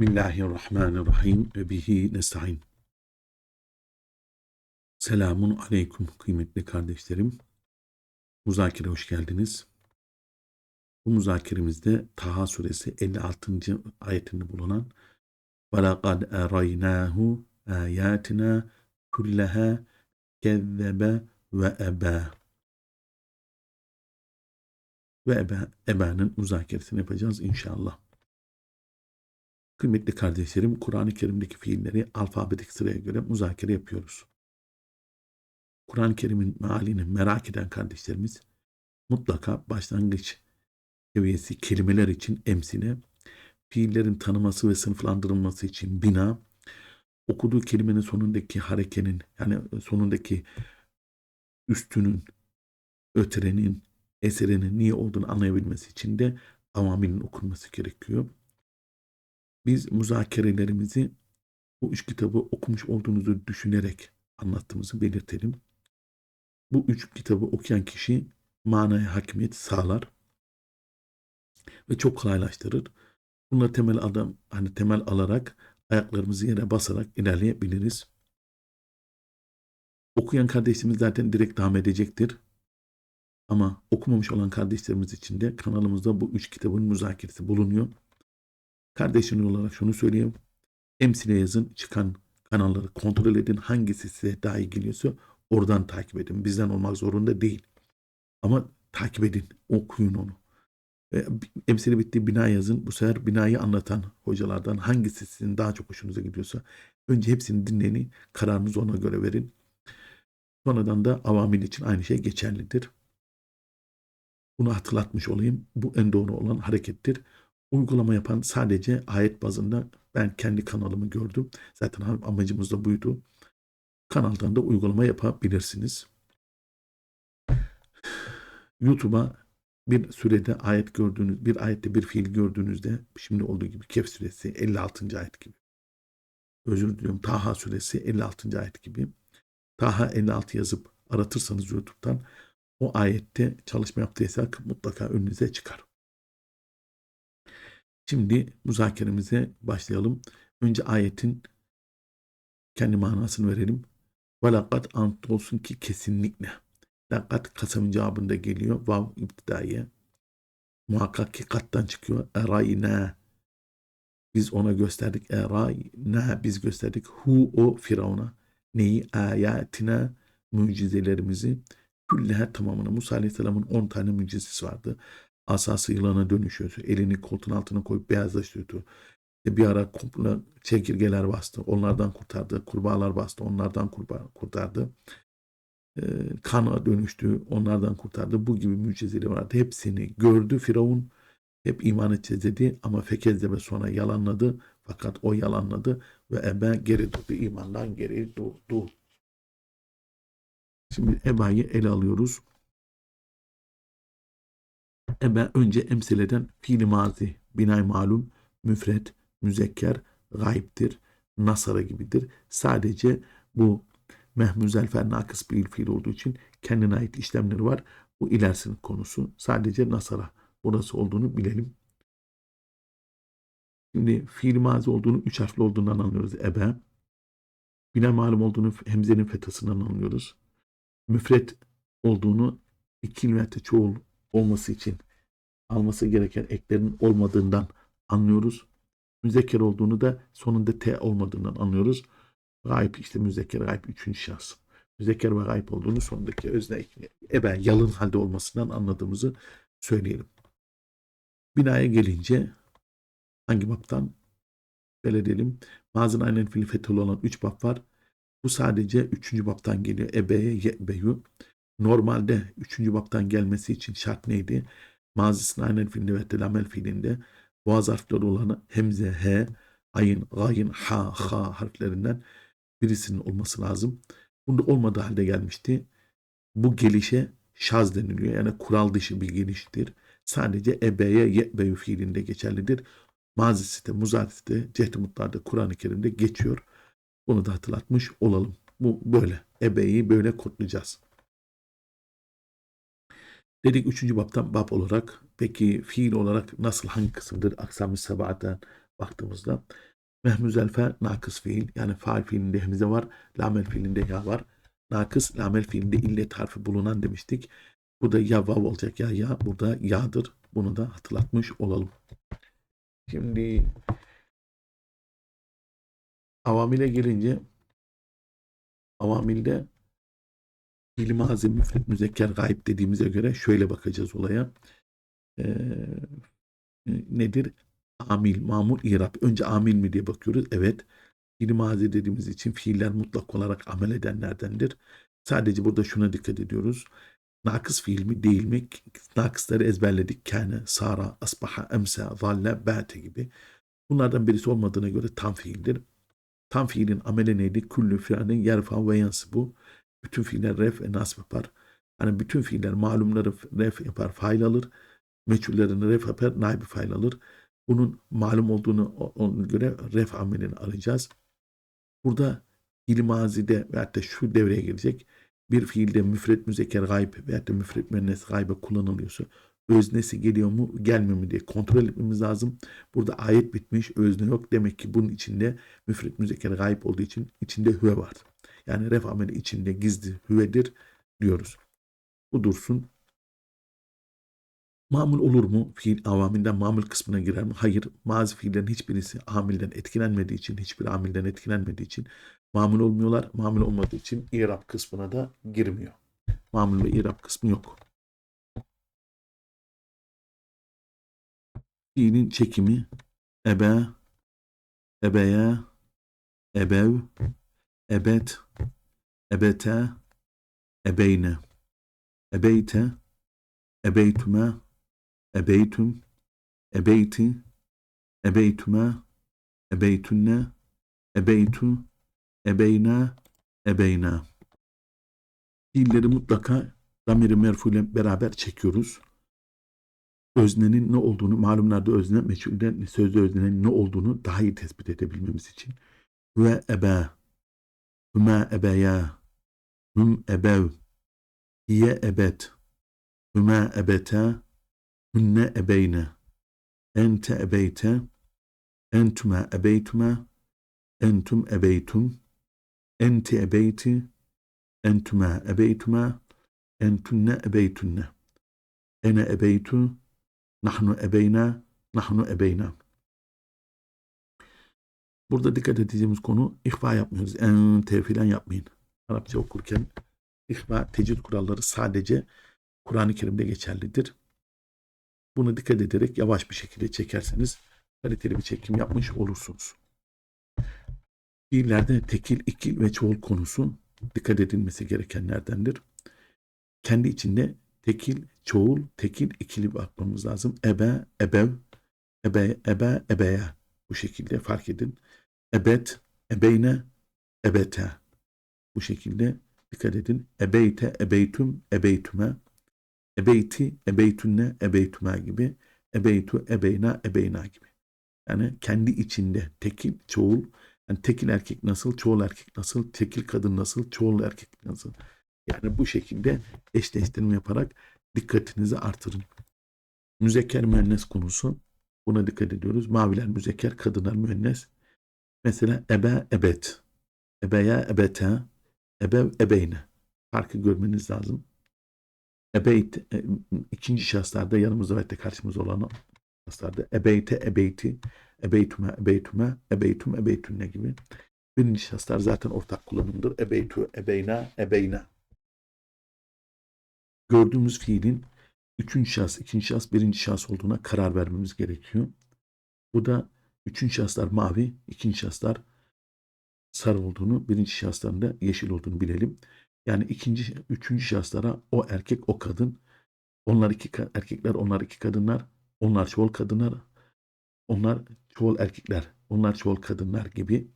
Bismillahirrahmanirrahim ve bihi nesta'in. Selamun aleyküm kıymetli kardeşlerim. Muzakere hoş geldiniz. Bu muzakeremizde Taha suresi 56. ayetinde bulunan وَلَقَدْ اَرَيْنَاهُ آيَاتِنَا كُلَّهَا كَذَّبَ وَاَبَى ve Eba, Eba'nın muzakeresini yapacağız inşallah. Kıymetli kardeşlerim, Kur'an-ı Kerim'deki fiilleri alfabetik sıraya göre muzakere yapıyoruz. Kur'an-ı Kerim'in mealini merak eden kardeşlerimiz mutlaka başlangıç seviyesi kelimeler için emsine, fiillerin tanıması ve sınıflandırılması için bina, okuduğu kelimenin sonundaki harekenin yani sonundaki üstünün, öterenin, eserinin niye olduğunu anlayabilmesi için de avamilin okunması gerekiyor. Biz muzakerelerimizi bu üç kitabı okumuş olduğunuzu düşünerek anlattığımızı belirtelim. Bu üç kitabı okuyan kişi manaya hakimiyet sağlar ve çok kolaylaştırır. Bunları temel adam hani temel alarak ayaklarımızı yere basarak ilerleyebiliriz. Okuyan kardeşimiz zaten direkt devam edecektir. Ama okumamış olan kardeşlerimiz için de kanalımızda bu üç kitabın müzakeresi bulunuyor. Kardeşin olarak şunu söyleyeyim. Emsile yazın çıkan kanalları kontrol edin. Hangisi size daha iyi geliyorsa oradan takip edin. Bizden olmak zorunda değil. Ama takip edin. Okuyun onu. E, emsili bittiği bina yazın. Bu sefer binayı anlatan hocalardan hangisi sizin daha çok hoşunuza gidiyorsa önce hepsini dinleyin. Kararınızı ona göre verin. Sonradan da avamil için aynı şey geçerlidir. Bunu hatırlatmış olayım. Bu en doğru olan harekettir. Uygulama yapan sadece ayet bazında ben kendi kanalımı gördüm. Zaten amacımız da buydu. Kanaldan da uygulama yapabilirsiniz. YouTube'a bir sürede ayet gördüğünüz, bir ayette bir fiil gördüğünüzde şimdi olduğu gibi Kehf suresi 56. ayet gibi. Özür diliyorum. Taha suresi 56. ayet gibi. Taha 56 yazıp aratırsanız YouTube'dan o ayette çalışma yaptıysak mutlaka önünüze çıkar. Şimdi müzakeremize başlayalım. Önce ayetin kendi manasını verelim. Velakat ant olsun ki kesinlikle. Lakat kasamın cevabında geliyor. Vav iptidaiye. Muhakkak ki kattan çıkıyor. Erayna. Biz ona gösterdik. Erayna. Biz gösterdik. Hu o Firavun'a. Neyi? Ayatina. Mucizelerimizi. Külleher tamamına. Musa Aleyhisselam'ın 10 tane mucizesi vardı asası yılana dönüşüyordu. Elini koltuğun altına koyup beyazlaştırıyordu. E bir ara komplo çekirgeler bastı. Onlardan kurtardı. Kurbağalar bastı. Onlardan kurba, kurtardı. E, kana dönüştü. Onlardan kurtardı. Bu gibi mucizeleri vardı. Hepsini gördü Firavun. Hep iman edeceğiz dedi ama fekezdebe sonra yalanladı. Fakat o yalanladı ve Ebe geri durdu. imandan geri durdu. Şimdi Eba'yı ele alıyoruz. Ebe önce emsileden fiili mazi, binay malum, müfret, müzekker, gayiptir, nasara gibidir. Sadece bu mehmuzel fer nakıs bir fiil olduğu için kendine ait işlemleri var. Bu ilerisinin konusu. Sadece nasara burası olduğunu bilelim. Şimdi fiil mazi olduğunu üç harfli olduğundan anlıyoruz. Ebe. Bina malum olduğunu hemzenin fetasından anlıyoruz. Müfret olduğunu ikil ve çoğul olması için alması gereken eklerin olmadığından anlıyoruz. Müzekker olduğunu da sonunda T olmadığından anlıyoruz. Gayb işte müzekker gayb üçüncü şahs. Müzekker ve gayb olduğunu sonundaki özne ebe yalın halde olmasından anladığımızı söyleyelim. Binaya gelince hangi baptan? Böyle diyelim. Mazın aynen fili fethül olan üç bab var. Bu sadece üçüncü baptan geliyor. Ebeye ye'beyu. Normalde üçüncü baptan gelmesi için şart neydi? mazisinin aynen fiilinde ve telamel fiilinde boğaz harfleri olan hemze, he, ayın, gayın, ha, ha harflerinden birisinin olması lazım. Bunda olmadığı halde gelmişti. Bu gelişe şaz deniliyor. Yani kural dışı bir geliştir. Sadece ebeye, ye'beyu fiilinde geçerlidir. Mazisi de, muzarisi de, cehdi mutlarda Kur'an-ı Kerim'de geçiyor. Bunu da hatırlatmış olalım. Bu böyle. Ebeyi böyle kodlayacağız. Dedik üçüncü baptan bab olarak peki fiil olarak nasıl hangi kısımdır? Aksam-ı sebaten baktığımızda mehmüzel fe nakıs fiil yani faal fiilinde hemze var, lamel fiilinde ya var. Nakıs lamel fiilinde illet harfi bulunan demiştik. Bu da ya vav olacak ya ya. Burada ya'dır. Bunu da hatırlatmış olalım. Şimdi avamile gelince avamilde fiil mazi müfret müzekker gayb dediğimize göre şöyle bakacağız olaya. Ee, nedir? Amil, mamul, irab. Önce amil mi diye bakıyoruz. Evet. Fiil mazi dediğimiz için fiiller mutlak olarak amel edenlerdendir. Sadece burada şuna dikkat ediyoruz. Nakıs fiil mi değil mi? Nakısları ezberledik. Kâne, sara, asbaha, emse, zalle, bâte gibi. Bunlardan birisi olmadığına göre tam fiildir. Tam fiilin ameli neydi? Küllü fiilin yerfa ve yansibu. Bütün fiiller ref ve nasb yapar. Hani bütün fiiller malumları ref yapar, fail alır. Meçhullerini ref yapar, naibi fail alır. Bunun malum olduğunu ona göre ref amelini arayacağız. Burada fiil mazide veyahut da şu devreye gelecek. Bir fiilde müfret müzekker gayb veyahut da müfret müennes gaybe kullanılıyorsa öznesi geliyor mu gelmiyor mu diye kontrol etmemiz lazım. Burada ayet bitmiş özne yok. Demek ki bunun içinde müfret müzekker gayb olduğu için içinde hüve var. Yani ref ameli içinde gizli hüvedir diyoruz. Bu dursun. Mamul olur mu? Fiil avaminden mamul kısmına girer mi? Hayır. Mazi fiillerin hiçbirisi amilden etkilenmediği için, hiçbir amilden etkilenmediği için mamul olmuyorlar. Mamul olmadığı için irab kısmına da girmiyor. Mamul ve irab kısmı yok. Fiilin çekimi ebe, ebeye, ebev, ebet, ebete, ebeyne, ebeyte, ebeytüme, ebeytüm, ebeyti, ebeytüme, ebeytünne, ebeytü, ebeyna, ebeyna. Fiilleri mutlaka damiri merfule beraber çekiyoruz. Öznenin ne olduğunu, malumlarda özne, meçhulde sözde öznenin ne olduğunu daha iyi tespit edebilmemiz için. Ve ebe, hüme ebeya, hüm ebev, hiye ebet, hüme ebete, hünne ebeyne, ente ebeyte, entüme ebeytüme, entüm ebeytüm, enti ebeyti, entüme ebeytüme, entünne ebeytünne, ene ebeytü, nahnu ebeyna, nahnu ebeyna. Burada dikkat edeceğimiz konu ihfa yapmıyoruz. En filan yapmayın. Arapça okurken ihfa, tecvid kuralları sadece Kur'an-ı Kerim'de geçerlidir. Buna dikkat ederek yavaş bir şekilde çekerseniz kaliteli bir çekim yapmış olursunuz. Fiillerde tekil, ikil ve çoğul konusu dikkat edilmesi gerekenlerdendir. Kendi içinde tekil, çoğul, tekil, ikili bakmamız lazım. Ebe, ebev, ebe, ebe, ebeye. Bu şekilde fark edin. Ebet, ebeyne, ebete. Bu şekilde dikkat edin. Ebeyte, ebeytüm, ebeytüme. Ebeyti, ebeytünne, ebeytüme gibi. Ebeytu, ebeyna, ebeyna gibi. Yani kendi içinde tekil, çoğul, yani tekil erkek nasıl, çoğul erkek nasıl, tekil kadın nasıl, çoğul erkek nasıl. Yani bu şekilde eşleştirme yaparak dikkatinizi artırın. Müzekker müennes konusu. Buna dikkat ediyoruz. Maviler müzekker, kadınlar müennes. Mesela ebe, ebet. Ebeye, ebete. Ebev, ebeyne. Farkı görmeniz lazım. Ebeyt, e, ikinci şahıslarda yanımızda ve de karşımızda olan şahıslarda ebeyte, ebeyti, ebeytüme, ebeytüme, ebeytüm, ebeytünne gibi. Birinci şahıslar zaten ortak kullanımdır. Ebeytü, ebeyna, ebeyna. Gördüğümüz fiilin üçüncü şahıs, ikinci şahıs, birinci şahıs olduğuna karar vermemiz gerekiyor. Bu da üçüncü şahıslar mavi, ikinci şahıslar sarı olduğunu, birinci şahısların da yeşil olduğunu bilelim. Yani ikinci, üçüncü şahıslara o erkek, o kadın, onlar iki erkekler, onlar iki kadınlar, onlar çoğul kadınlar, onlar çoğul erkekler, onlar çoğul kadınlar gibi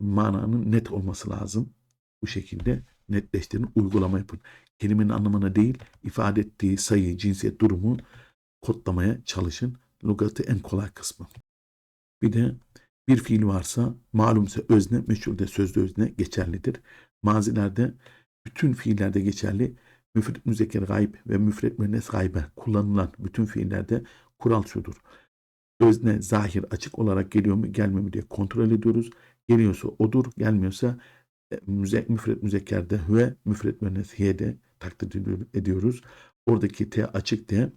mananın net olması lazım. Bu şekilde netleştirin, uygulama yapın. Kelimenin anlamına değil, ifade ettiği sayı, cinsiyet, durumu kodlamaya çalışın. Lugatı en kolay kısmı. Bir de bir fiil varsa malumsa özne, meşhurda sözlü özne geçerlidir. Mazilerde bütün fiillerde geçerli. Müfret müzekker gayb ve müfret müennes gaybe kullanılan bütün fiillerde kural şudur. özne zahir açık olarak geliyor mu gelmiyor mu diye kontrol ediyoruz. Geliyorsa odur, gelmiyorsa e, müze, müfret müzekkerde hüve, müfret müennes hiyede takdir ediyor- ediyoruz. Oradaki T açık diye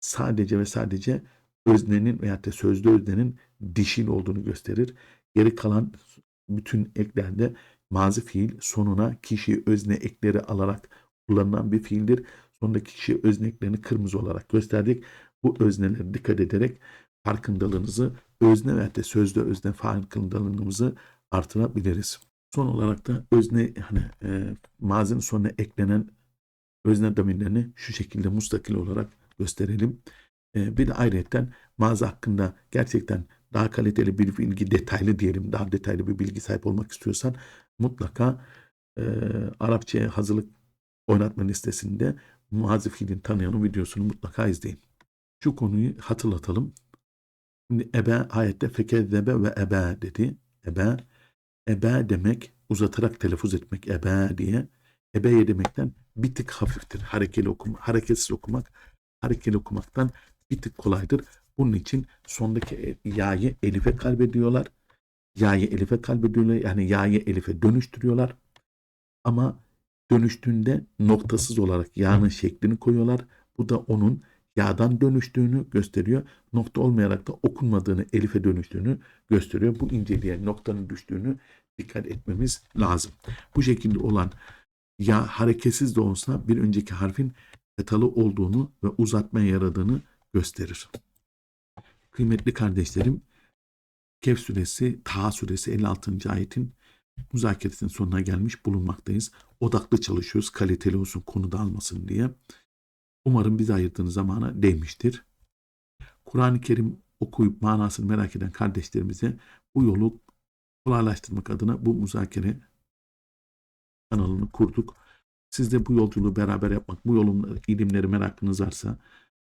sadece ve sadece öznenin veya da sözlü öznenin dişil olduğunu gösterir. Geri kalan bütün eklerde mazi fiil sonuna kişi özne ekleri alarak kullanılan bir fiildir. Sondaki kişi özne eklerini kırmızı olarak gösterdik. Bu öznelere dikkat ederek farkındalığınızı özne veya da sözlü özne farkındalığımızı artırabiliriz. Son olarak da özne hani e, mazinin sonuna eklenen özne damirlerini şu şekilde mustakil olarak gösterelim. E, bir de ayrıyetten mağaza hakkında gerçekten daha kaliteli bir bilgi, detaylı diyelim, daha detaylı bir bilgi sahip olmak istiyorsan mutlaka e, Arapçaya hazırlık oynatma listesinde mazi fiilin tanıyanın videosunu mutlaka izleyin. Şu konuyu hatırlatalım. Şimdi ebe ayette fekezzebe ve ebe dedi. Ebe, ebe demek uzatarak telaffuz etmek ebe diye. Ebeye demekten bir tık hafiftir. Harekeli okuma, hareketsiz okumak, harekeli okumaktan bir tık kolaydır. Bunun için sondaki e- ya'yı elife kalbediyorlar. Ya'yı elife kalbediyorlar. Yani ya'yı elife dönüştürüyorlar. Ama dönüştüğünde noktasız olarak yağının şeklini koyuyorlar. Bu da onun yağdan dönüştüğünü gösteriyor. Nokta olmayarak da okunmadığını, elife dönüştüğünü gösteriyor. Bu inceliğe noktanın düştüğünü dikkat etmemiz lazım. Bu şekilde olan ya hareketsiz de olsa bir önceki harfin fetalı olduğunu ve uzatmaya yaradığını gösterir. Kıymetli kardeşlerim, Kehf suresi, Taha suresi 56. ayetin müzakeresinin sonuna gelmiş bulunmaktayız. Odaklı çalışıyoruz, kaliteli olsun, konu dağılmasın diye. Umarım bize ayırdığınız zamana değmiştir. Kur'an-ı Kerim okuyup manasını merak eden kardeşlerimize bu yolu kolaylaştırmak adına bu müzakere kanalını kurduk. Siz de bu yolculuğu beraber yapmak, bu yolun ilimleri merakınız varsa,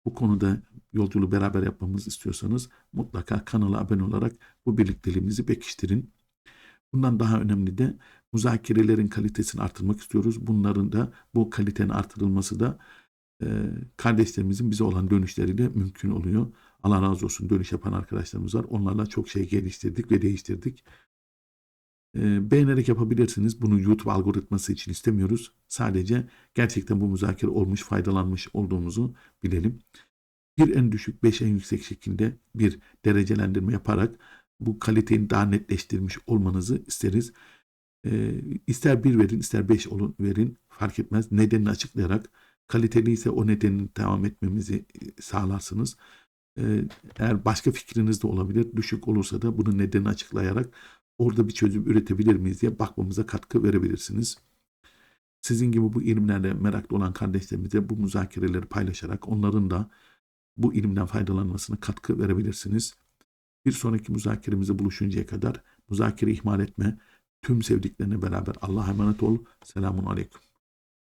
bu konuda yolculuğu beraber yapmamızı istiyorsanız mutlaka kanala abone olarak bu birlikteliğimizi pekiştirin. Bundan daha önemli de müzakerelerin kalitesini artırmak istiyoruz. Bunların da bu kalitenin artırılması da e, kardeşlerimizin bize olan dönüşleriyle mümkün oluyor. Allah razı olsun dönüş yapan arkadaşlarımız var. Onlarla çok şey geliştirdik ve değiştirdik. Beğenerek yapabilirsiniz. Bunu YouTube algoritması için istemiyoruz. Sadece gerçekten bu müzakere olmuş, faydalanmış olduğumuzu bilelim. Bir en düşük, beş en yüksek şekilde bir derecelendirme yaparak bu kaliteyi daha netleştirmiş olmanızı isteriz. E, ister bir verin, ister beş olun verin fark etmez. Nedenini açıklayarak kaliteli ise o nedenin devam etmemizi sağlarsınız. Eğer başka fikriniz de olabilir, düşük olursa da bunun nedenini açıklayarak orada bir çözüm üretebilir miyiz diye bakmamıza katkı verebilirsiniz. Sizin gibi bu ilimlerle meraklı olan kardeşlerimize bu müzakereleri paylaşarak onların da bu ilimden faydalanmasına katkı verebilirsiniz. Bir sonraki müzakeremizde buluşuncaya kadar müzakere ihmal etme. Tüm sevdiklerine beraber Allah'a emanet ol. Selamun Aleyküm.